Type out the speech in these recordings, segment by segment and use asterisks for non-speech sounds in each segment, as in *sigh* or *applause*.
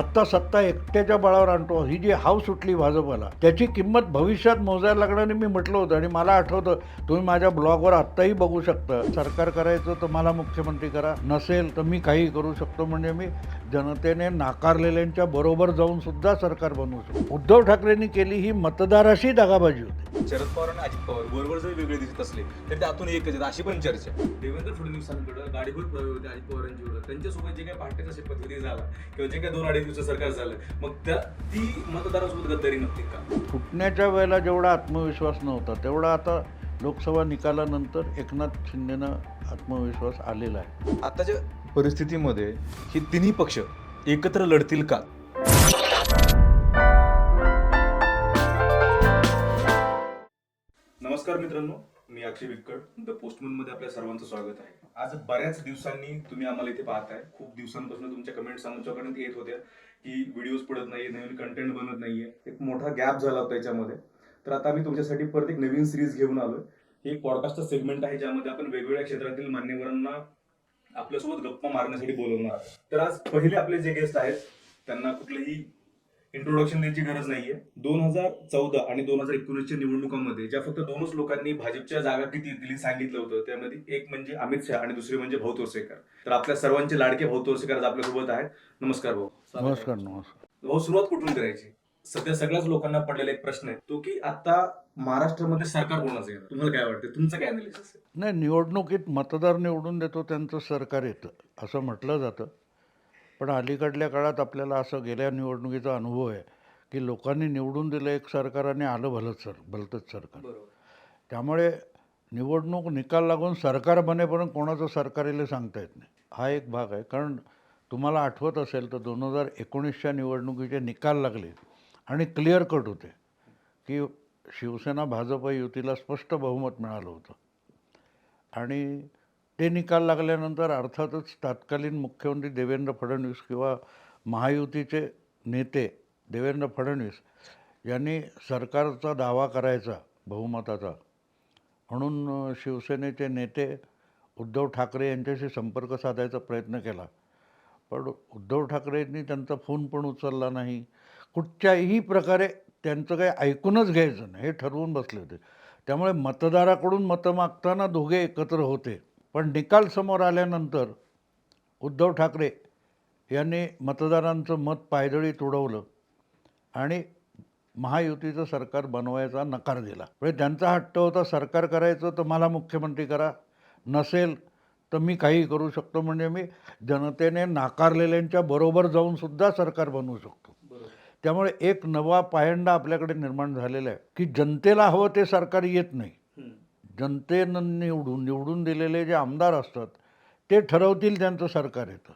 आत्ता सत्ता एकट्याच्या बळावर आणतो. ही जी हाव सुटली भाजपला त्याची किंमत भविष्यात मोजायला लागण्याने मी म्हटलं होतं आणि मला आठवतं तुम्ही माझ्या ब्लॉगवर आत्ताही बघू शकता. सरकार करायचं तर मला मुख्यमंत्री करा नसेल तर मी काही करू शकतो म्हणजे मी जनतेने नाकारलेल्यांच्या बरोबर जाऊन सुद्धा सरकार बनवू शकतो. उद्धव ठाकरेंनी केली ही मतदाराशी दगाबाजी होती. शरद पवार आणि अजित पवार बरोबर जरी वेगळे दिसत असले तरी त्यातून एकच आहेत अशी पण चर्चा. देवेंद्र फडणवीसांकडे गाडीभूत प्रयोग होते अजित पवारांची त्यांच्यासोबत जे काही भाट्याचा शपथविधी झाला किंवा जे काही दोन अडीच दिवसाचं सरकार झालं मग त्या ती मतदारांसोबत गद्दारी नव्हती का? फुटण्याच्या वेळेला जेवढा आत्मविश्वास नव्हता तेवढा आता लोकसभा निकालानंतर एकनाथ शिंदेनं आत्मविश्वास आलेला आहे. आताच्या परिस्थितीमध्ये ही तिन्ही पक्ष एकत्र लढतील का? नमस्कार मित्रांनो मी अक्षय विक्कड द पोस्टमनमध्ये आपल्या सर्वांचं स्वागत आहे. आज बऱ्याच दिवसांनी तुम्ही आम्हाला इथे पाहताय. खूप दिवसांपासून तुमच्या कमेंट्स आमच्यापर्यंत येत होत्या. की व्हिडिओज पडत नाहीये नवीन कंटेंट बनत नाहीये. एक मोठा गॅप झाला होता याच्यामध्ये तर आता मी तुमच्यासाठी परत एक नवीन सिरीज घेऊन आलोय. हे एक पॉडकास्टचं सेगमेंट आहे ज्यामध्ये आपण वेगवेगळ्या क्षेत्रातील मान्यवरांना आपल्यासोबत गप्पा मारण्यासाठी बोलवणार तर आज पहिले आपले जे गेस्ट आहेत त्यांना कुठलंही इंट्रोडक्शन द्यायची गरज नाहीये. दोन हजार चौदा आणि दोन हजार एकोणीसच्या निवडणुकांमध्ये ज्या फक्त दोनच लोकांनी भाजपच्या जागा किती येतील सांगितलं होतं त्यामध्ये एक म्हणजे अमित शहा आणि दुसरे म्हणजे भाऊ तोरसेकर. तर आपल्या सर्वांचे लाडके भाऊ तोरसेकर आज आपल्यासोबत आहेत. नमस्कार भाऊ. नमस्कार नमस्कार. भाऊ सुरुवात कुठून करायची? सध्या सगळ्याच लोकांना पडलेला एक प्रश्न आहे तो की आता महाराष्ट्रामध्ये सरकार कोणाचं येणार तुम्हाला काय वाटतं? तुमचं काय अनालिसिस नाही निवडणुकीत मतदार निवडून देतो त्यांचं सरकार येतं असं म्हटलं जातं. पण अलीकडल्या काळात आपल्याला असं गेल्या निवडणुकीचा अनुभव आहे की लोकांनी निवडून दिलं एक सरकार आणि आलं भलंच सर भलतंच सरकार. बरोबर. त्यामुळे निवडणूक निकाल लागून सरकार बनेपर्यंत कोणाचं सरकार येईल हे सांगता येत नाही. हा एक भाग आहे. कारण तुम्हाला आठवत असेल तर दोन हजार एकोणीसच्या निवडणुकीचे निकाल लागले आणि क्लिअर कट होते की शिवसेना भाजप युतीला स्पष्ट बहुमत मिळालं होतं. आणि ते निकाल लागल्यानंतर अर्थातच तत्कालीन मुख्यमंत्री देवेंद्र फडणवीस किंवा महायुतीचे नेते देवेंद्र फडणवीस यांनी सरकारचा दावा करायचा बहुमताचा. म्हणून शिवसेनेचे नेते उद्धव ठाकरे यांच्याशी संपर्क साधायचा प्रयत्न केला. पण उद्धव ठाकरेंनी त्यांचा फोन पण उचलला नाही. कुठच्याही प्रकारे त्यांचं काही ऐकूनच घ्यायचं नाही हे ठरवून बसले होते. त्यामुळे मतदाराकडून मतं मागताना दोघे एकत्र होते. पण निकाल समोर आल्यानंतर उद्धव ठाकरे यांनी मतदारांचं मत पायदळी तुडवलं आणि महायुतीचं सरकार बनवायचा नकार दिला. म्हणजे त्यांचा हट्ट होता सरकार करायचं तर मला मुख्यमंत्री करा नसेल तर मी काही करू शकतो. म्हणजे मी जनतेने नाकारलेल्यांच्या बरोबर जाऊन सुद्धा सरकार बनवू शकतो. त्यामुळे एक नवा पायंडा आपल्याकडे निर्माण झालेला आहे की जनतेला हवं ते सरकार येत नाही. जनतेनं निवडून निवडून दिलेले जे आमदार असतात ते ठरवतील त्यांचं सरकार येतं.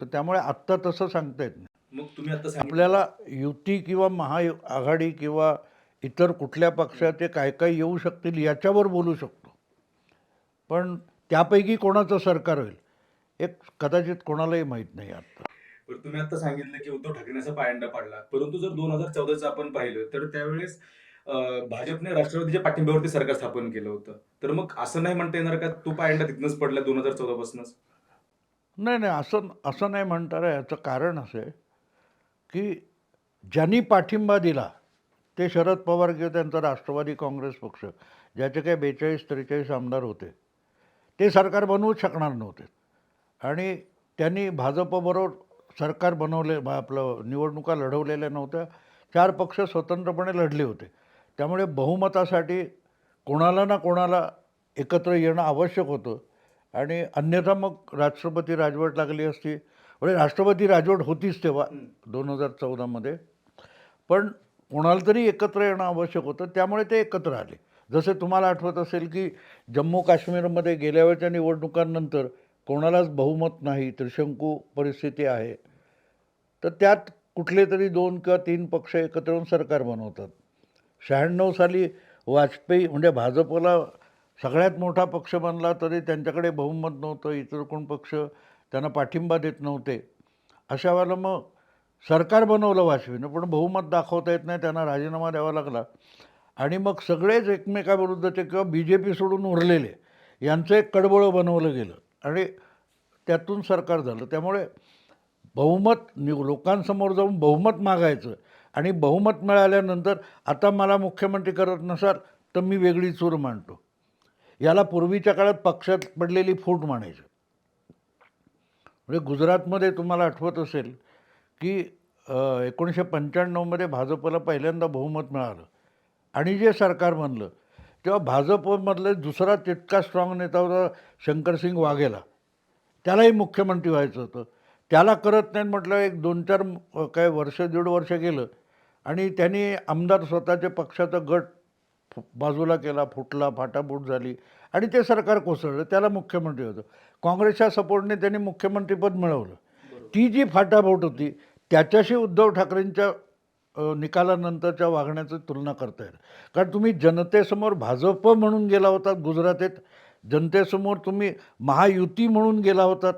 तर त्यामुळे आत्ता तसं सांगता येत नाही. मग तुम्ही आता आपल्याला युती किंवा महाआघाडी किंवा इतर कुठल्या पक्षाचे काय काय येऊ शकतील याच्यावर बोलू शकतो. पण त्यापैकी कोणाचं सरकार होईल? एक कदाचित कोणालाही माहीत नाही आत्ता पण तुम्ही आता सांगितलं की उद्धव ठाकरेंनी असा पायंडा पाडला. परंतु जर दोन हजार चौदाचं आपण पाहिलं तर त्यावेळेस भाजपने राष्ट्रवादीच्या पाठिंब्यावरती सरकार स्थापन केलं होतं. तर मग असं नाही म्हणता येणार का तो पायंडा तिथनच पडला दोन हजार चौदा पासूनच नाही नाही असं असं नाही म्हणता याचं कारण असं आहे की ज्यांनी पाठिंबा दिला ते शरद पवार किंवा त्यांचा राष्ट्रवादी काँग्रेस पक्ष ज्याचे काही बेचाळीस त्रेचाळीस आमदार होते ते सरकार बनवूच शकणार नव्हते. आणि त्यांनी भाजपबरोबर सरकार बनवले बा- आपलं निवडणुका लढवलेल्या नव्हत्या. चार पक्ष स्वतंत्रपणे लढले होते. त्यामुळे बहुमतासाठी कोणाला ना कोणाला एकत्र येणं आवश्यक होतं. आणि अन्यथा मग राष्ट्रपती राजवट लागली असती. म्हणजे राष्ट्रपती राजवट होतीच तेव्हा दोन हजार चौदामध्ये. पण कोणाला तरी एकत्र येणं आवश्यक होतं. त्यामुळे ते एकत्र आले. जसे तुम्हाला आठवत असेल की जम्मू काश्मीरमध्ये गेल्या वेळच्या निवडणुकांनंतर कोणालाच बहुमत नाही त्रिशंकू परिस्थिती आहे. तर त्यात कुठले तरी दोन किंवा तीन पक्ष एकत्र येऊन सरकार बनवतात. शहाण्णव साली वाजपेयी म्हणजे भाजपला सगळ्यात मोठा पक्ष बनला तरी त्यांच्याकडे बहुमत नव्हतं इतर कोण पक्ष त्यांना पाठिंबा देत नव्हते. अशा वेळेला मग सरकार बनवलं वाजपेयीनं पण बहुमत दाखवता येत नाही त्यांना राजीनामा द्यावा लागला. आणि मग सगळेच एकमेकाविरुद्धचे किंवा बी जे पी सोडून उरलेले यांचं एक कडबळं बनवलं गेलं. आणि त्यातून सरकार झालं. त्यामुळे बहुमत नि लोकांसमोर जाऊन बहुमत मागायचं आणि बहुमत मिळाल्यानंतर आता मला मुख्यमंत्री करत नसाल तर मी वेगळी चूर मांडतो. याला पूर्वीच्या काळात पक्षात पडलेली फूट म्हणायचं म्हणजे गुजरातमध्ये तुम्हाला आठवत असेल की एकोणीसशे पंच्याण्णवमध्ये भाजपला पहिल्यांदा बहुमत मिळालं. आणि जे सरकार म्हणलं तेव्हा भाजपमधलं दुसरा तितका स्ट्रॉंग नेता होता शंकरसिंग वाघेला. त्यालाही मुख्यमंत्री व्हायचं होतं. त्याला करत नाही म्हटलं एक दोन चार काय वर्ष दीड वर्ष गेलं. आणि त्यांनी आमदार स्वतःच्या पक्षाचा गट फु- बाजूला केला फुटला फाटाफूट झाली. आणि ते सरकार कोसळलं त्याला मुख्यमंत्री होतं. काँग्रेसच्या सपोर्टने त्यांनी मुख्यमंत्रीपद मिळवलं. ती जी फाटाफूट होती त्याच्याशी उद्धव ठाकरेंच्या निकालानंतरच्या वागण्याची तुलना करता येईल. कारण तुम्ही जनतेसमोर भाजप म्हणून गेला होतात गुजरातेत. जनतेसमोर तुम्ही महायुती म्हणून गेला होतात.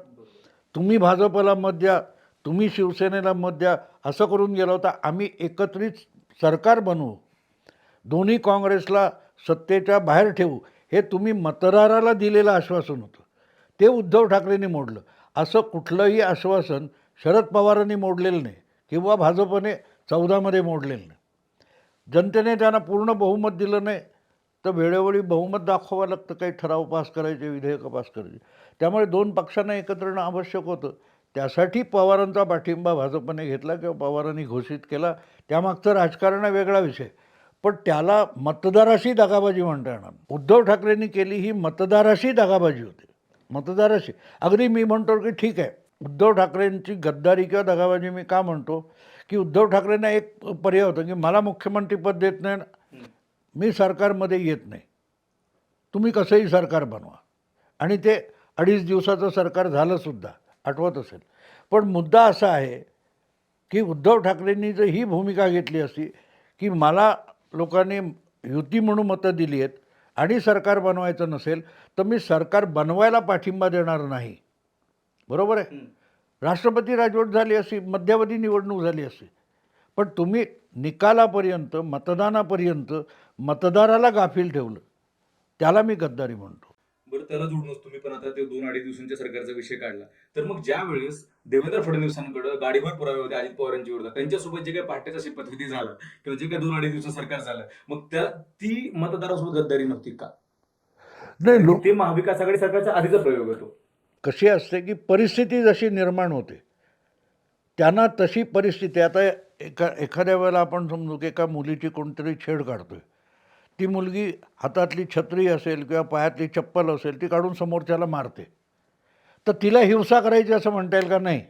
तुम्ही भाजपला मत द्या तुम्ही शिवसेनेला मत द्या असं करून गेला होता. आम्ही एकत्रित सरकार बनवू. दोन्ही काँग्रेसला सत्तेच्या बाहेर ठेवू. हे तुम्ही मतदाराला दिलेलं आश्वासन होतं. ते उद्धव ठाकरेंनी मोडलं. असं कुठलंही आश्वासन शरद पवारांनी मोडलेलं नाही. किंवा भाजपने चौदामध्ये मोडलेलं नाही. जनतेने त्यांना पूर्ण बहुमत दिलं नाही तर वेळोवेळी बहुमत दाखवावं लागतं. काही ठराव पास करायचे विधेयकं पास करायचे. त्यामुळे दोन पक्षांना एकत्र येणं आवश्यक होतं. त्यासाठी पवारांचा पाठिंबा भाजपने घेतला किंवा पवारांनी घोषित केला त्यामागचं राजकारण हा वेगळा विषय. पण त्याला मतदाराशी दगाबाजी म्हणता येणार उद्धव ठाकरेंनी केली ही मतदाराशी दगाबाजी होती. मतदाराशी. अगदी मी म्हणतो की ठीक आहे. उद्धव ठाकरेंची गद्दारी किंवा दगाबाजी मी का म्हणतो? की उद्धव ठाकरेंना एक पर्याय होता की मला मुख्यमंत्रीपद देत नाही मी सरकारमध्ये येत नाही. तुम्ही कसंही सरकार बनवा. आणि ते अडीच दिवसाचं सरकार झालंसुद्धा आठवत असेल. पण मुद्दा असा आहे की उद्धव ठाकरेंनी जर ही भूमिका घेतली असती की मला लोकांनी युती म्हणून मतं दिली आहेत आणि सरकार बनवायचं नसेल तर मी सरकार बनवायला पाठिंबा देणार नाही. बरोबर आहे? राष्ट्रपती राजवट झाली असती मध्यावधी निवडणूक झाली असती पण तुम्ही निकालापर्यंत मतदानापर्यंत मतदाराला गाफील ठेवलं. त्याला मी गद्दारी म्हणतो. बरं त्याला जोडूनच तुम्ही पण आता ते दोन अडीच दिवसांच्या सरकारचा विषय काढला. तर मग ज्या वेळेस देवेंद्र फडणवीसांकडे गाडीवर पुरावे होते अजित पवारांच्या विरोधात त्यांच्यासोबत जे काही पाट्याचा शपथविधी झाला किंवा जे काही दोन अडीच दिवसात सरकार झालं मग त्या ती मतदारासोबत गद्दारी नव्हती का? नाही ते महाविकास आघाडी सरकारचा आधीचा प्रयोग होतो. कशी असते की परिस्थिती जशी निर्माण होते. त्यांना तशी परिस्थिती आता एका एखाद्या वेळेला आपण समजू की एका मुलीची कोणतरी छेड काढतोय. ती मुलगी हातातली छत्री असेल किंवा पायातली चप्पल असेल ती काढून समोरच्याला मारते. तर तिला हिंसा करायची असं म्हणता येईल का? नाही.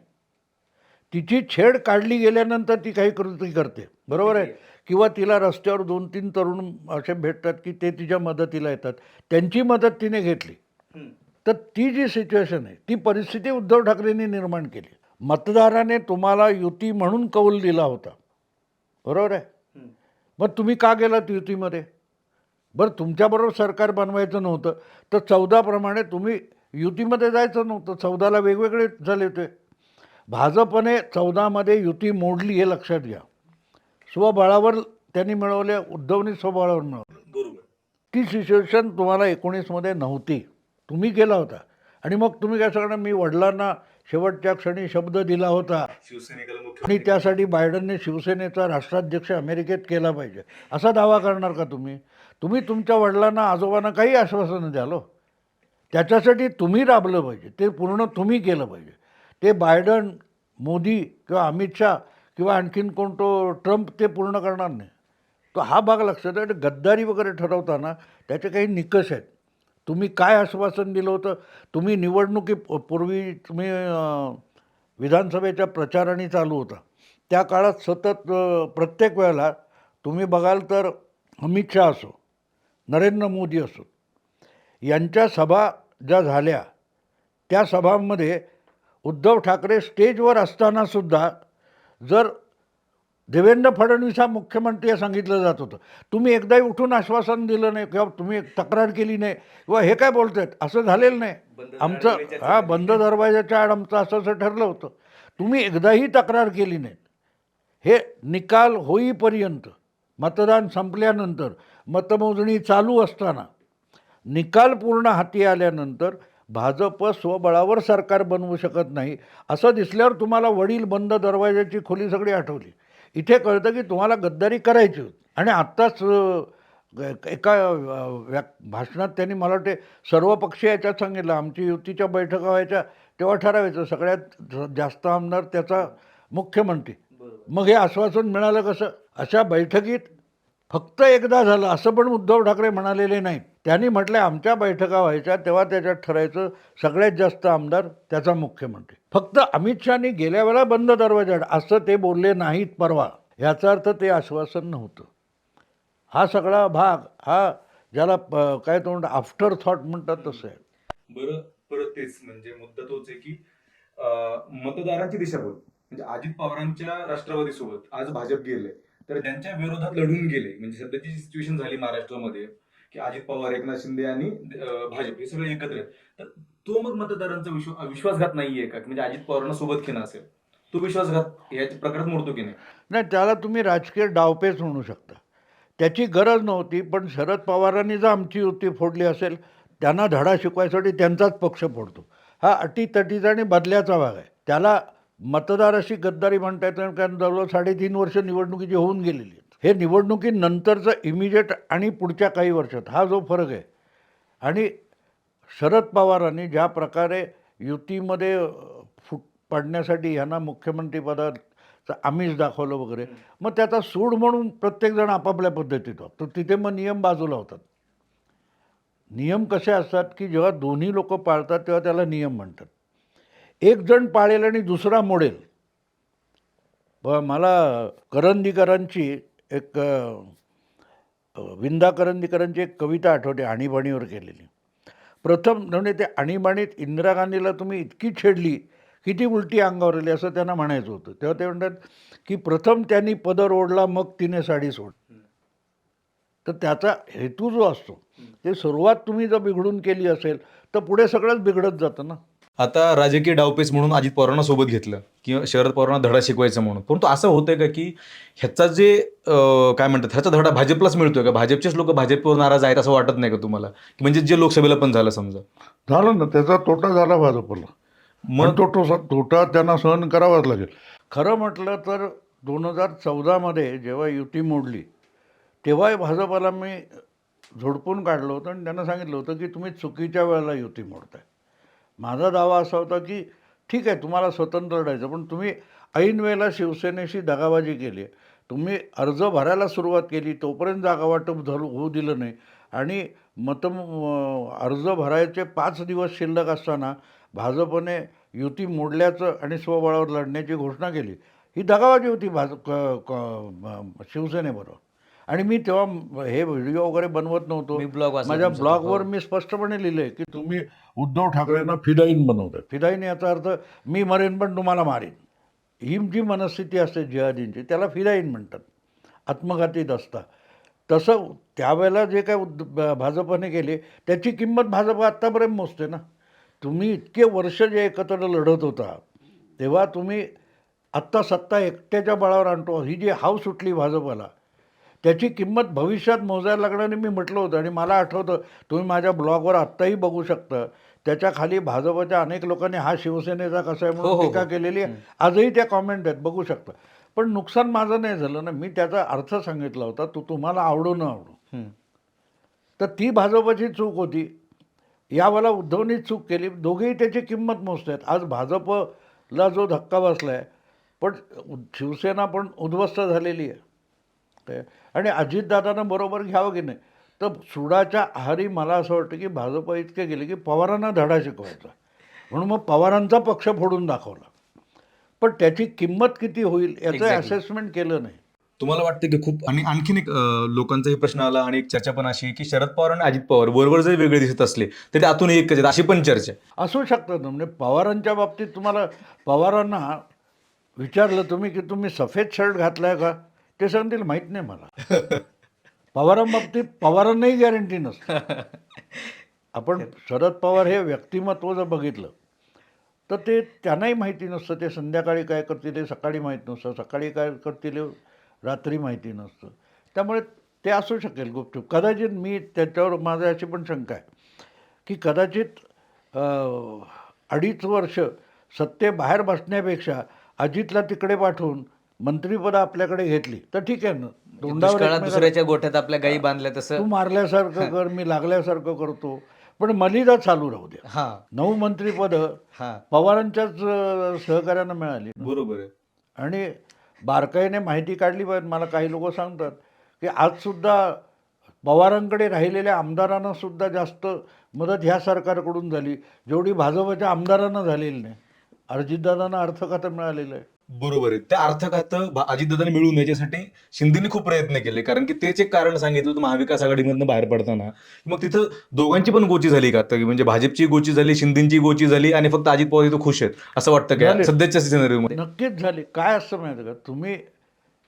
तिची छेड काढली गेल्यानंतर ती काही कृती करते. बरोबर आहे? किंवा तिला रस्त्यावर दोन तीन तरुण असे भेटतात की ते तिच्या मदतीला येतात. त्यांची मदत तिने घेतली. तर ती जी सिच्युएशन आहे ती परिस्थिती उद्धव ठाकरेंनी निर्माण केली. मतदाराने तुम्हाला युती म्हणून कौल दिला होता. बरोबर आहे? मग तुम्ही का गेलात युतीमध्ये? बरं तुमच्याबरोबर सरकार बनवायचं नव्हतं तर चौदाप्रमाणे तुम्ही युतीमध्ये जायचं नव्हतं. चौदाला वेगवेगळे झाले होते. भाजपने चौदामध्ये युती मोडली हे लक्षात घ्या. स्वबळावर त्यांनी मिळवल्या उद्धवनी स्वबळावर मिळवलं. बरोबर. ती सिच्युएशन तुम्हाला एकोणीसमध्ये नव्हती. तुम्ही केला होता. आणि मग तुम्ही काय सांगणार मी वडिलांना शेवटच्या क्षणी शब्द दिला होता. आणि त्यासाठी बायडनने शिवसेनेचा राष्ट्राध्यक्ष अमेरिकेत केला पाहिजे. असा दावा करणार का तुम्ही? तुम्ही तुमच्या वडिलांना आजोबांना काही आश्वासनं द्याल हो. त्याच्यासाठी तुम्ही राबलं पाहिजे. ते पूर्ण तुम्ही केलं पाहिजे. ते बायडन मोदी किंवा अमित शहा किंवा आणखीन कोण तो ट्रम्प ते पूर्ण करणार नाही. तो हा भाग लक्षात आहे गद्दारी वगैरे ठरवताना त्याचे काही निकष आहेत. तुम्ही काय आश्वासन दिलं होतं? तुम्ही निवडणुकी पूर्वी तुम्ही विधानसभेच्या प्रचाराने चालू होता. त्या काळात सतत प्रत्येक वेळेला तुम्ही बघाल तर अमित शहा असो नरेंद्र मोदी असो यांच्या सभा ज्या झाल्या त्या सभांमध्ये उद्धव ठाकरे स्टेजवर असतानासुद्धा जर देवेंद्र फडणवीस हा मुख्यमंत्री हे सांगितलं जात होतं. तुम्ही एकदाही उठून आश्वासन दिलं नाही किंवा तुम्ही तक्रार केली नाही किंवा हे काय बोलतायत? असं झालेलं नाही. आमचं हा बंद दरवाजाच्या आड आमचं असं असं ठरलं होतं. तुम्ही एकदाही तक्रार केली नाही. हे निकाल होईपर्यंत मतदान संपल्यानंतर मतमोजणी चालू असताना निकाल पूर्ण हाती आल्यानंतर भाजप स्वबळावर सरकार बनवू शकत नाही असं दिसल्यावर तुम्हाला वडील बंद दरवाजाची खोली सगळी आठवली. इथे कळतं की तुम्हाला गद्दारी करायची होती. आणि आत्ताच एका व्या भाषणात त्यांनी मला वाटते सर्व पक्षी याच्यात सांगितलं. आमची युतीच्या बैठका व्हायच्या तेव्हा ठरावायचं. सगळ्यात जास्त आमदार त्याचा मुख्यमंत्री. मग हे आश्वासन मिळालं कसं? अशा बैठकीत फक्त एकदा झालं. असं पण उद्धव ठाकरे म्हणालेले नाहीत. त्यांनी म्हटलं आमच्या बैठका व्हायच्या तेव्हा त्याच्यात ठरायचं सगळ्यात जास्त आमदार त्याचा मुख्यमंत्री. फक्त अमित शहानी गेल्या वेळा बंद दरवाजा असं ते बोलले नाहीत परवा. याचा अर्थ ते आश्वासन नव्हतं. हा सगळा भाग हा ज्याला काय तो म्हणतात आफ्टर थॉट म्हणतात तसं आहे. बरं परत तेच म्हणजे मुद्दा तोच आहे की मतदारांची दिशाभूल म्हणजे अजित पवारांच्या राष्ट्रवादी सोबत आज भाजप गेले तर त्यांच्या विरोधात लढून गेले. म्हणजे सध्याची सिच्युएशन झाली महाराष्ट्रामध्ये. की अजित पवार एकनाथ शिंदे आणि भाजप हे सगळे एकत्र तर तो मग मतदारांचा विश्व विश्वासघात नाहीये का? म्हणजे अजित पवारांना सोबत घेणं असेल तो विश्वासघात याच्या प्रकारात मोडतो की नाही? नाही त्याला तुम्ही राजकीय डावपेच म्हणू शकता. त्याची गरज नव्हती पण शरद पवारांनी जर आमची युती फोडली असेल त्यांना धडा शिकवायसाठी त्यांचाच पक्ष फोडतो. हा अटीतटीचा आणि बदल्याचा भाग आहे. त्याला मतदाराशी गद्दारी म्हणता येतं कारण जवळजवळ साडेतीन वर्ष निवडणुकीची होऊन गेलेली हे निवडणुकीनंतरचं इमिजिएट आणि पुढच्या काही वर्षात हा जो फरक आहे. आणि शरद पवारांनी ज्या प्रकारे युतीमध्ये फुट पाडण्यासाठी ह्यांना मुख्यमंत्रीपदाचं आमिष दाखवलं वगैरे मग त्याचा सूड म्हणून प्रत्येकजण आपापल्या पद्धतीत तर तिथे मग नियम बाजूला होतात. नियम कसे असतात की जेव्हा दोन्ही लोक पाळतात तेव्हा त्याला नियम म्हणतात. एक जण पाळेल आणि दुसरा मोडेल. ब मला करंदीकरांची एक विंदा करंदीकरांची एक कविता आठवते आणीबाणीवर केलेली. प्रथम म्हणजे ते आणीबाणीत इंदिरा गांधीला तुम्ही इतकी छेडली की ती उलटी अंगावर आली असं त्यांना म्हणायचं होतं. तेव्हा ते म्हणतात की प्रथम त्यांनी पदर ओढला मग तिने साडी सोड तर त्याचा हेतू जो असतो ते सुरुवात तुम्ही जर बिघडून केली असेल तर पुढे सगळंच बिघडत जातं ना. आता राजकीय डावपेच म्हणून अजित पवारांना सोबत घेतलं किंवा शरद पवारांना धडा शिकवायचा म्हणून. परंतु असं होतंय का की ह्याचा जे काय म्हणतात ह्याचा धडा भाजपलाच मिळतोय का? भाजपचेच लोक भाजपवर नाराज आहेत असं वाटत नाही का तुम्हाला? की म्हणजे जे लोकसभेला पण झालं समजा. झालं ना त्याचा तोटा झाला भाजपला. मग? तो तो तोटा त्यांना सहन करावाच लागेल. खरं म्हटलं तर दोन हजार चौदामध्ये जेव्हा युती मोडली तेव्हा भाजपाला मी झोडपून काढलं होतं आणि त्यांना सांगितलं होतं की तुम्ही चुकीच्या वेळेला युती मोडताय. माझा दावा असा होता की ठीक आहे तुम्हाला स्वतंत्र लढायचं पण तुम्ही ऐन वेळेला शिवसेनेशी दगाबाजी केली तुम्ही अर्ज भरायला सुरुवात केली तोपर्यंत जागा वाटप होऊ दिलं नाही. आणि मतम अर्ज भरायचे पाच दिवस शिल्लक असताना भाजपने युती मोडल्याचं आणि स्वबळावर लढण्याची घोषणा केली. ही दगाबाजी होती भाजप क- क- शिवसेनेबरोबर. आणि मी तेव्हा हे व्हिडिओ वगैरे बनवत नव्हतो. मी वाचला माझ्या. ब्लॉगवर. मी स्पष्टपणे लिहिलंय की तुम्ही उद्धव ठाकरेंना फिदाईन बनवताय. फिदाईन याचा अर्थ मी मरेन पण तुम्हाला मारीन. ही जी मनस्थिती असते जिहादींची त्याला फिदाईन म्हणतात. आत्मघातीत असता. तसं त्यावेळेला जे काय भाजपने केले त्याची किंमत भाजप आत्तापर्यंत मोजते ना. तुम्ही इतके वर्ष जे एकत्र लढत होता तेव्हा तुम्ही आत्ता सत्ता एकट्याच्या बळावर आणतो. ही जी हाव सुटली भाजपला त्याची किंमत भविष्यात मोजायला लागणारी मी म्हटलं होतं आणि मला आठवतं तुम्ही माझ्या ब्लॉगवर आत्ताही बघू शकता. त्याच्याखाली भाजपच्या अनेक लोकांनी हा शिवसेनेचा कसा आहे हो, म्हणून हो, टीका हो. केलेली आहे. आजही त्या कॉमेंट आहेत बघू शकता. पण नुकसान माझं नाही झालं ना. मी त्याचा अर्थ सांगितला होता तो तुम्हाला आवडो न आवडो. तर ती भाजपची चूक होती. यावेळेला उद्धवनी चूक केली. दोघेही त्याची किंमत मोजत आहेत. आज भाजपला जो धक्का बसला आहे पण शिवसेना पण उद्ध्वस्त झालेली आहे. काय आणि अजितदादांना बरोबर घ्यावं की नाही? तर सुडाच्या आहारी मला असं वाटतं की भाजप इतके गेले की पवारांना धडा शिकवायचा. म्हणून मग पवारांचा पक्ष फोडून दाखवला. पण त्याची किंमत किती होईल याचं. असेसमेंट केलं नाही. तुम्हाला वाटतं की खूप आणि आणखीन एक लोकांचाही प्रश्न आला आणि एक चर्चा पण अशी आहे की शरद पवार आणि अजित पवार बरोबर जरी वेगळे दिसत असले तरी आतून एकच आहेत अशी पण चर्चा आहे. असू शकतं ना. म्हणजे पवारांच्या बाबतीत तुम्हाला पवारांना विचारलं तुम्ही की तुम्ही सफेद शर्ट घातलाय का? ते सांगतील माहीत नाही मला. पवारांबाबतीत पवारांनाही गॅरंटी नसते. आपण शरद पवार हे व्यक्तिमत्व जर बघितलं तर ते त्यांनाही माहिती नसतं. ते संध्याकाळी काय करतील हे सकाळी माहीत नसतं. सकाळी काय करतील रात्री माहिती नसतं. त्यामुळे ते असू शकेल गुपचूप. कदाचित मी त्याच्यावर माझी अशी पण शंका आहे की कदाचित अडीच वर्ष सत्तेबाहेर बसण्यापेक्षा अजितला तिकडे पाठवून मंत्रीपद आपल्याकडे घेतली तर ठीक आहे. ना दुष्काळात एकमेकाला- दुसऱ्याच्या गोठ्यात आपल्या गायी बांधल्या तू तसं मारल्यासारखं कर मी लागल्यासारखं करतो. पण मलिदा चालू राहू द्या. हा. नऊ मंत्रीपद हा. पवारांच्याच सहकार्यानं मिळाली. बरोबर आहे. आणि बारकाईने माहिती काढली पाहिजे. मला काही लोक सांगतात की आजसुद्धा पवारांकडे राहिलेल्या आमदारांना सुद्धा जास्त मदत ह्या सरकारकडून झाली. जेवढी भाजपच्या आमदारांना झालेली नाही. अजितदादांना अर्थखातं मिळालेलं आहे. बरोबर आहे. त्या अर्थखातं भा- अजितदादांनी मिळवून याच्यासाठी शिंदेनी खूप प्रयत्न केले. कारण की तेच एक कारण सांगितलं होतं महाविकास आघाडीमधनं बाहेर पडताना. मग तिथं दोघांची पण गोची झाली का? आता म्हणजे भाजपची गोची झाली शिंदेची गोची झाली आणि फक्त अजित पवार इथं खुश आहेत असं वाटतं का. सध्याच्या सिनेरीमध्ये नक्कीच झाले. काय असतं माहिती का? तुम्ही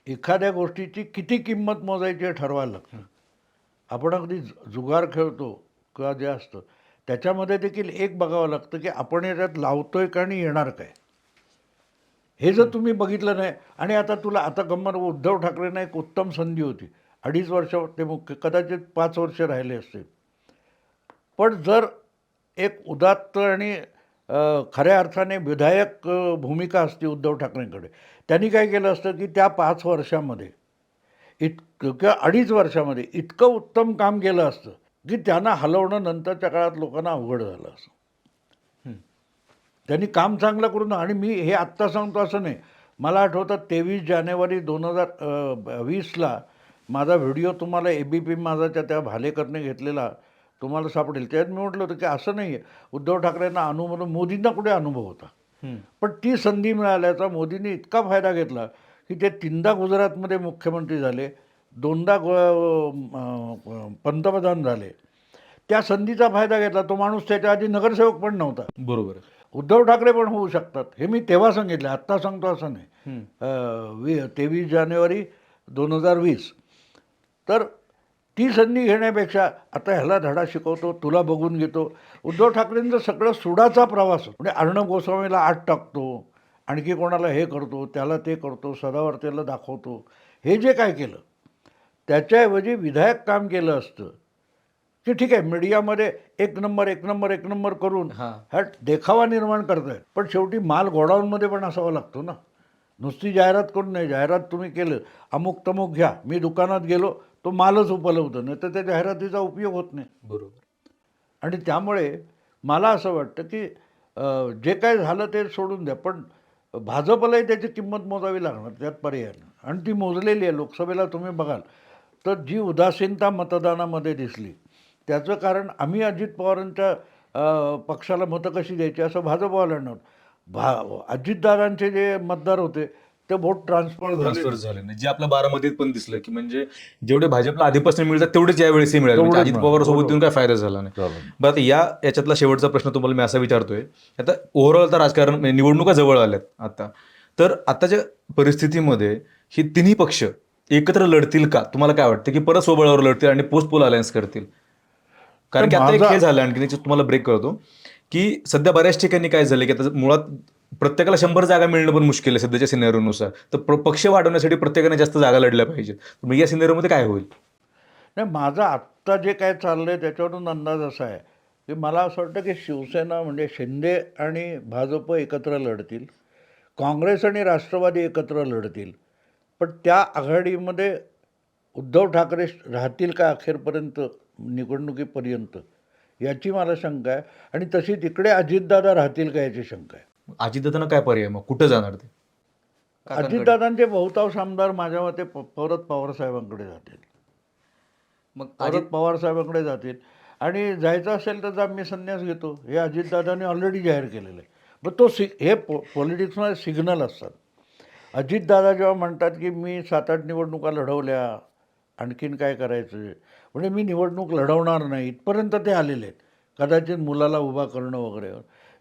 एखाद्या गोष्टीची किती किंमत मोजायची हे ठरवायला लागतं. आपण अगदी जुगार खेळतो किंवा जे असतं. त्याच्यामध्ये देखील एक बघावं लागतं की आपण याच्यात लावतोय का आणि येणार काय? हे जर तुम्ही बघितलं नाही आणि आता तुला आता गंमत उद्धव ठाकरेंना एक उत्तम संधी होती. अडीच वर्ष ते मुख्य कदाचित पाच वर्ष राहिले असते पण जर एक उदात्त आणि खऱ्या अर्थाने विधायक भूमिका असते उद्धव ठाकरेंकडे त्यांनी काय केलं असतं की त्या पाच वर्षामध्ये इतकं किंवा अडीच वर्षामध्ये इतकं उत्तम काम केलं असतं की त्यांना हलवणं नंतरच्या काळात लोकांना अवघड झालं असं. त्यांनी काम चांगलं करून आणि मी हे आत्ता सांगतो असं नाही. मला आठवतं तेवीस जानेवारी दोन हजार वीसला माझा व्हिडिओ तुम्हाला ए बी पी माझाच्या त्या भालेकरने घेतलेला. तुम्हाला सापडेल. त्यात मी म्हटलं होतं की असं नाही आहे. उद्धव ठाकरेंना अनुभव मोदींना कुठे अनुभव होता. पण ती संधी मिळाल्याचा मोदींनी इतका फायदा घेतला की ते तीनदा गुजरातमध्ये मुख्यमंत्री झाले दोनदा पंतप्रधान झाले. त्या संधीचा फायदा घेतला. तो माणूस त्याच्या आधी नगरसेवक पण नव्हता. बरोबर उद्धव ठाकरे पण होऊ शकतात. हे मी तेव्हा सांगितलं आत्ता सांगतो असं नाही. वी तेवीस जानेवारी दोन हजार वीस. तर ती संधी घेण्यापेक्षा आता ह्याला धडा शिकवतो तुला बघून घेतो. उद्धव ठाकरेंचं सगळं सुडाचा प्रवास. म्हणजे अर्णब गोस्वामीला आत टाकतो आणखी कोणाला हे करतो त्याला ते करतो सदावर्तेला दाखवतो. हे जे काय केलं त्याच्याऐवजी विधायक काम केलं असतं की ठीक आहे मीडियामध्ये एक नंबर एक नंबर एक नंबर करून हा. ह्या देखावा निर्माण करतायत पण शेवटी माल गोडाऊनमध्ये पण असावा लागतो ना. नुसती जाहिरात करून नाही जाहिरात तुम्ही केलं अमुक तमुक घ्या. मी दुकानात गेलो तो मालच उपलब्ध नाही तर त्या जाहिरातीचा उपयोग होत नाही. बरोबर. आणि त्यामुळे मला असं वाटतं की जे काय झालं ते सोडून द्या पण भाजपलाही त्याची किंमत मोजावी लागणार त्यात पर्याय नाही. आणि ती मोजलेली आहे लोकसभेला तुम्ही बघाल तर जी उदासीनता मतदानामध्ये दिसली त्याचं कारण आम्ही अजित पवारांच्या पक्षाला मतं कशी द्यायची असं भाजपवाल्यांना. भा अजितदादांचे जे मतदार होते ते वोट ट्रान्सफर ट्रान्सफर झाले नाही जे आपल्या बारामतीत पण दिसलं की म्हणजे जेवढे भाजपला आधीपासून मिळतात तेवढेच यावेळेसही मिळाले म्हणजे तेवढेच अजित मिळाले. पवार सोबत. येऊन काय फायदा झाला नाही. बरं आता या याच्यातला शेवटचा प्रश्न तुम्हाला मी असा विचारतोय आता ओव्हरऑल तर राजकारण म्हणजे निवडणुका जवळ आल्यात आता तर आताच्या परिस्थितीमध्ये ही तिन्ही पक्ष एकत्र लढतील का तुम्हाला काय वाटतं की परत स्वबळावर लढतील आणि पोस्ट पोल अलायन्स करतील कारण की आता एक हे झालं आणखी त्याच्यात तुम्हाला ब्रेक करतो की सध्या बऱ्याच ठिकाणी काय झालं की आता मुळात प्रत्येकाला शंभर जागा मिळणं पण मुश्किल आहे सध्याच्या सिनेरोनुसार तर पक्ष वाढवण्यासाठी प्रत्येकाने जास्त जागा लढल्या पाहिजेत. मग या सिनेरोमध्ये काय होईल? नाही माझा आत्ता जे काय चाललं आहे त्याच्यावरून अंदाज असा आहे की मला असं वाटतं की शिवसेना म्हणजे शिंदे आणि भाजप एकत्र लढतील काँग्रेस आणि राष्ट्रवादी एकत्र लढतील पण त्या आघाडीमध्ये उद्धव ठाकरे राहतील का अखेरपर्यंत? निवडणुकीपर्यंत. याची मला शंका आहे. आणि तशी तिकडे अजितदादा राहतील का याची शंका आहे? अजितदादांना काय पर्याय? मग कुठं जाणार ते. अजितदादांचे बहुतांश आमदार माझ्या मते प- परत पवारसाहेबांकडे जातील. मग परत अजित पवारसाहेबांकडे जातील. आणि जायचं असेल तर जा मी संन्यास घेतो. हे अजितदादांनी ऑलरेडी जाहीर केलेलं आहे. मग तो सि हे पो पॉलिटिक्समध्ये सिग्नल असतात. अजितदादा जेव्हा म्हणतात की मी सात आठ निवडणुका लढवल्या आणखीन काय करायचं? म्हणजे मी निवडणूक लढवणार नाही इथपर्यंत ते आलेले आहेत. कदाचित मुलाला उभा करणं वगैरे.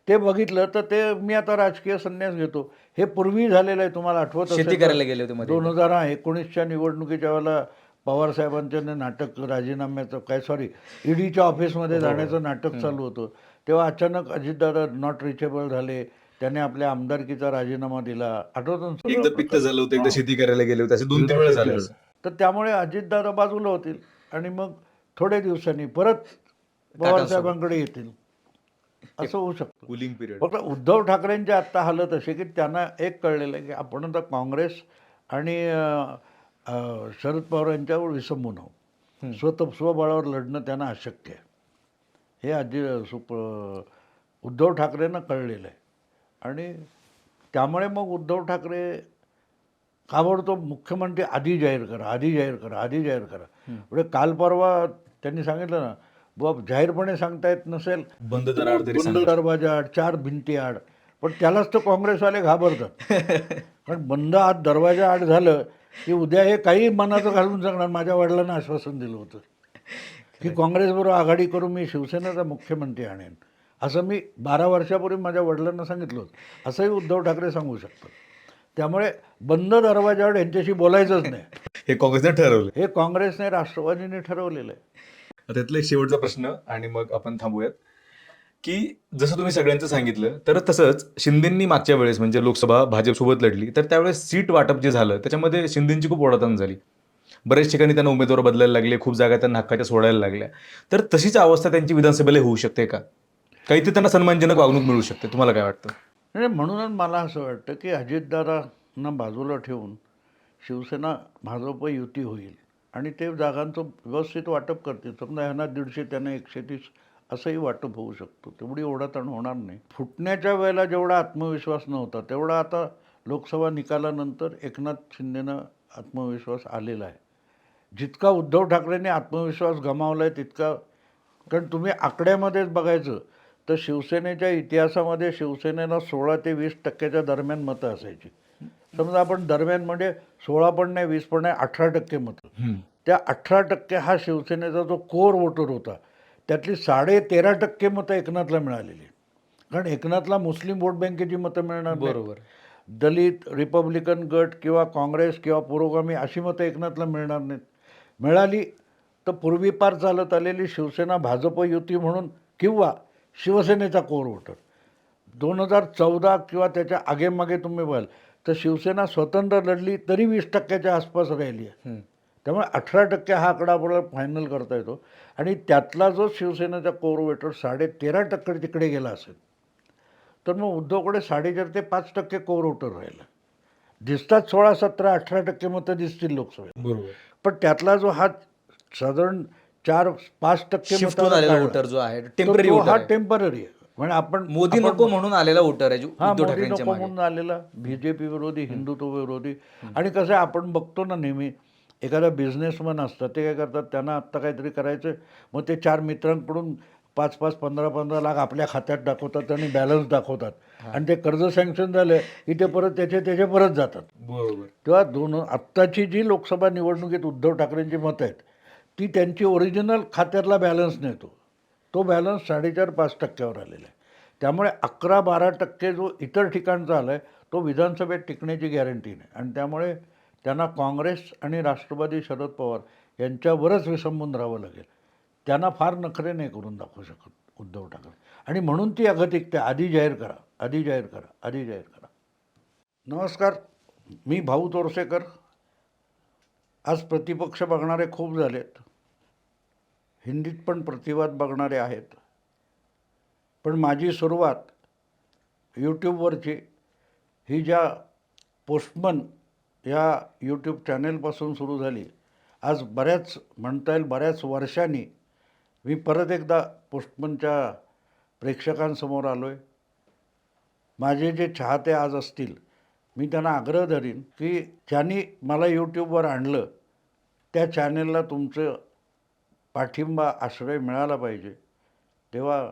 ते बघितलं तर ते मी आता राजकीय संन्यास घेतो. हे पूर्वी झालेलं आहे तुम्हाला आठवत असेल शेती करायला गेले होते मध्ये. दोन हजार एकोणीसच्या निवडणुकीच्या वेळेला पवारसाहेबांचं नाटक राजीनाम्याचं काय सॉरी ईडीच्या ऑफिसमध्ये जाण्याचं नाटक चालू होतं. तेव्हा अचानक अजितदादा नॉट रिचेबल झाले. त्याने आपल्या आमदारकीचा राजीनामा दिला. आठवतं ना एकदा? पित्त झालं होतं एकदा शेती करायला गेले होते. असे दोन तीन वेळा झाले. तर त्यामुळे अजितदादा बाजूला होतील. आणि मग थोड्या दिवसांनी परत पवारसाहेबांकडे येतील. असं होऊ शकतं. कुलिंग पिरियड फक्त उद्धव ठाकरेंची आत्ता हालत अशी की त्यांना एक कळलेलं आहे की आपण आता काँग्रेस आणि शरद पवार यांच्यावर विसंबून आहोत. स्वतः स्वबळावर लढणं त्यांना अशक्य आहे. हे आधी सुप उद्धव ठाकरेंना कळलेलं आहे. आणि त्यामुळे मग उद्धव ठाकरे ताबडतोब मुख्यमंत्री आधी जाहीर करा आधी जाहीर करा आधी जाहीर करा. म्हणजे काल परवा त्यांनी सांगितलं ना बुवा जाहीरपणे सांगता येत नसेल बंद दरवाजा आड चार भिंती आड. पण त्यालाच तर काँग्रेसवाले घाबरतात. *laughs* कारण बंद आत दरवाजा आड झालं की उद्या हे काही मनाचं घालून सांगणार माझ्या वडिलांना आश्वासन दिलं होतं. की काँग्रेसबरोबर आघाडी करून मी शिवसेनेचा मुख्यमंत्री आणेन. असं मी बारा वर्षापूर्वी माझ्या वडिलांना सांगितलं होतं. असंही उद्धव ठाकरे सांगू शकतात. त्यामुळे बंद दरवाजाआड यांच्याशी बोलायचंच नाही. हे काँग्रेसने ठरवलं हे काँग्रेसने राष्ट्रवादीने ठरवलेलं आहे. त्यातला एक शेवटचा प्रश्न आणि मग आपण थांबूयात. की जसं तुम्ही सगळ्यांचं सांगितलं तर तसंच शिंदेंनी मागच्या वेळेस म्हणजे लोकसभा भाजपसोबत लढली तर त्यावेळेस सीट वाटप जे झालं त्याच्यामध्ये शिंदेंची खूप ओढाताण झाली. बऱ्याच ठिकाणी त्यांना उमेदवार बदलायला लागले खूप जागा त्यांना हक्काच्या सोडायला लागल्या. तर तशीच अवस्था त्यांची विधानसभेला होऊ शकते का? काही ते त्यांना सन्मानजनक वागणूक मिळू शकते तुम्हाला काय वाटतं? नाही म्हणूनच मला असं वाटतं की अजितदादांना बाजूला ठेवून शिवसेना भाजप युती होईल. आणि ते जागांचं व्यवस्थित वाटप करतील. समजा ह्यांना दीडशे त्यांना एकशे तीस असंही वाटप होऊ शकतो. तेवढी ओढाताण होणार नाही. फुटण्याच्या वेळेला जेवढा आत्मविश्वास नव्हता तेवढा आता लोकसभा निकालानंतर एकनाथ शिंदेनं आत्मविश्वास आलेला आहे. जितका उद्धव ठाकरेंनी आत्मविश्वास गमावला आहे तितका कारण तुम्ही आकड्यामध्येच बघायचं तर शिवसेनेच्या इतिहासामध्ये शिवसेनेला सोळा ते वीस टक्क्याच्या दरम्यान मतं असायची. समजा आपण दरम्यान म्हणजे सोळा पण नाही वीस पण नाही अठरा टक्के मतं. त्या अठरा टक्के हा शिवसेनेचा जो कोर वोटर होता त्यातली साडे तेरा टक्के मतं एकनाथला मिळालेली कारण एकनाथला मुस्लिम वोट बँकेची मतं मिळणार. बरोबर. दलित रिपब्लिकन गट किंवा काँग्रेस किंवा पुरोगामी अशी मतं एकनाथला मिळणार नाहीत. मिळाली तर पूर्वीपार चालत आलेली शिवसेना भाजप युती म्हणून किंवा शिवसेनेचा कोर वोटर. दोन हजार चौदा किंवा त्याच्या आगेमागे तुम्ही बघाल तर शिवसेना स्वतंत्र लढली तरी वीस टक्क्याच्या आसपास राहिली आहे. त्यामुळे अठरा टक्के हा आकडा आपल्याला फायनल करता येतो. आणि त्यातला जो शिवसेनेचा कोर वोटर साडे तेरा टक्के तिकडे गेला असेल तर मग उद्धवकडे साडेचार ते पाच टक्के कोर वोटर राहिला. दिसतात सोळा सतरा अठरा टक्के मतं दिसतील लोकसभेत. बरोबर. पण त्यातला जो हा साधारण चार पाच टक्के शिफ्ट वोटर जो आहे टेंपररी तो हा वोटर टेंपररी आहे. म्हणजे आपण मोदी आपण- नको म्हणून आलेला वोटर आहे जो हा उद्धव मोदी ठाकरेंच्या नको मागे. म्हणून आलेला. बीजेपी विरोधी हिंदुत्व विरोधी. आणि कसं आहे आपण बघतो ना नेहमी एखादा बिझनेसमन असतं ते काय करतात त्यांना आत्ता काहीतरी करायचं मग ते चार मित्रांकडून पाच पाच पंधरा पंधरा लाख आपल्या खात्यात दाखवतात आणि बॅलन्स दाखवतात. आणि ते कर्ज सँक्शन झालं की ते परत त्याचे त्याचे परत जातात. बरोबर. तेव्हा दोन आत्ताची जी लोकसभा निवडणुकीत उद्धव ठाकरेंची मतं आहेत ती त्यांची ओरिजिनल खात्यातला बॅलन्स नेतो. तो बॅलन्स साडेचार पाच टक्क्यावर आलेला आहे. त्यामुळे अकरा बारा टक्के जो इतर ठिकाणचा आला आहे तो विधानसभेत टिकण्याची गॅरंटी नाही. आणि त्यामुळे त्यांना काँग्रेस आणि राष्ट्रवादी शरद पवार यांच्यावरच विसंबून राहावं लागेल. त्यांना फार नखरे नाही करून दाखवू शकत उद्धव ठाकरे. आणि म्हणून ती अगतिकता आधी जाहीर करा आधी जाहीर करा आधी जाहीर करा. नमस्कार मी भाऊ तोरसेकर. आज प्रतिपक्ष बघणारे खूप झालेत. हिंदीत पण प्रतिवाद बघणारे आहेत. पण माझी सुरुवात यूट्यूबवरची ही ज्या पोस्टमन या यूट्यूब चॅनेलपासून सुरू झाली. आज बऱ्याच म्हणता येईल बऱ्याच वर्षांनी मी परत एकदा पोस्टमनच्या प्रेक्षकांसमोर आलो आहे माझे जे चाहते आज असतील मी त्यांना आग्रह धरीन की ज्यांनी मला यूट्यूबवर आणलं त्या चॅनेलला तुमचं पाठिंबा आश्रय मिळाला पाहिजे. तेव्हा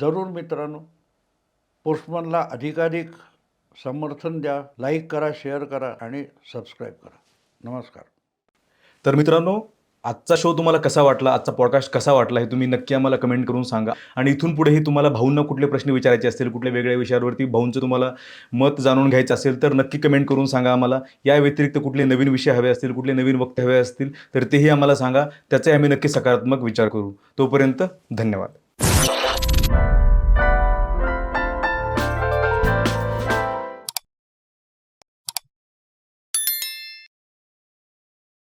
जरूर मित्रांनो पोस्टमनला अधिकाधिक समर्थन द्या लाईक करा शेअर करा आणि सबस्क्राईब करा. नमस्कार. तर मित्रांनो आजचा शो तुम्हाला कसा वाटला? आजचा पॉडकास्ट कसा वाटला? हे तुम्ही नक्की आम्हाला कमेंट करून सांगा. आणि इथून पुढेही तुम्हाला भाऊंना कुठले प्रश्न विचारायचे असतील कुठल्या वेगळ्या विषयावरती भाऊंचं तुम्हाला मत जाणून घ्यायचं असेल तर नक्की कमेंट करून सांगा आम्हाला. या व्यतिरिक्त कुठले नवीन विषय हवे असतील कुठले नवीन वक्त हवे असतील तर तेही आम्हाला सांगा. त्याचाही आम्ही नक्की सकारात्मक विचार करू. तोपर्यंत धन्यवाद.